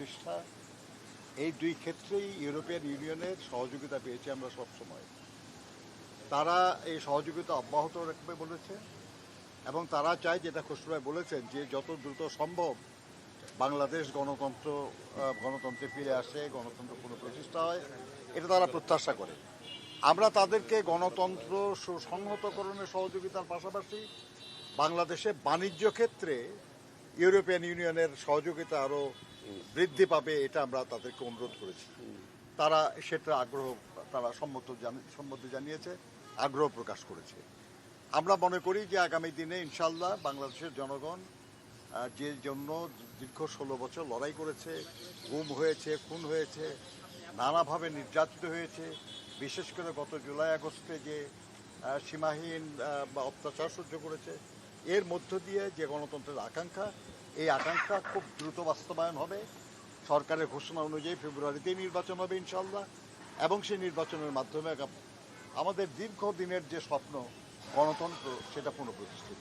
প্রতিষ্ঠা। এই দুই ক্ষেত্রেই ইউরোপিয়ান ইউনিয়নের সহযোগিতা পেয়েছি আমরা সবসময়। তারা এই সহযোগিতা অব্যাহত রাখবে বলেছে এবং তারা চায় যেটা খসরুভাই বলেছেন, যে যত দ্রুত সম্ভব বাংলাদেশ গণতন্ত্র গণতন্ত্রে ফিরে আসে, গণতন্ত্র পুনঃপ্রতিষ্ঠা হয়, এটা তারা প্রত্যাশা করে। আমরা তাদেরকে গণতন্ত্র সুসংহতকরণের সহযোগিতার পাশাপাশি বাংলাদেশে বাণিজ্য ক্ষেত্রে ইউরোপিয়ান ইউনিয়নের সহযোগিতা আরও বৃদ্ধি পাবে, এটা আমরা তাদেরকে অনুরোধ করেছি। তারা সেটা আগ্রহ, তারা সম্মত সম্মতি জানিয়েছে, আগ্রহ প্রকাশ করেছে। আমরা মনে করি যে আগামী দিনে ইনশাল্লাহ বাংলাদেশের জনগণ যে জন্য দীর্ঘ ষোলো বছর লড়াই করেছে, গুম হয়েছে, খুন হয়েছে, নানাভাবে নির্যাতিত হয়েছে, বিশেষ করে গত জুলাই আগস্টে যে সীমাহীন বা অত্যাচার সহ্য করেছে এর মধ্য দিয়ে যে গণতন্ত্রের আকাঙ্ক্ষা, এই আকাঙ্ক্ষা খুব দ্রুত বাস্তবায়ন হবে। সরকারের ঘোষণা অনুযায়ী ফেব্রুয়ারিতেই নির্বাচন হবে ইনশাল্লাহ এবং সেই নির্বাচনের মাধ্যমে আমাদের দীর্ঘদিনের যে স্বপ্ন, গণতন্ত্র, সেটা পুনঃপ্রতিষ্ঠিত।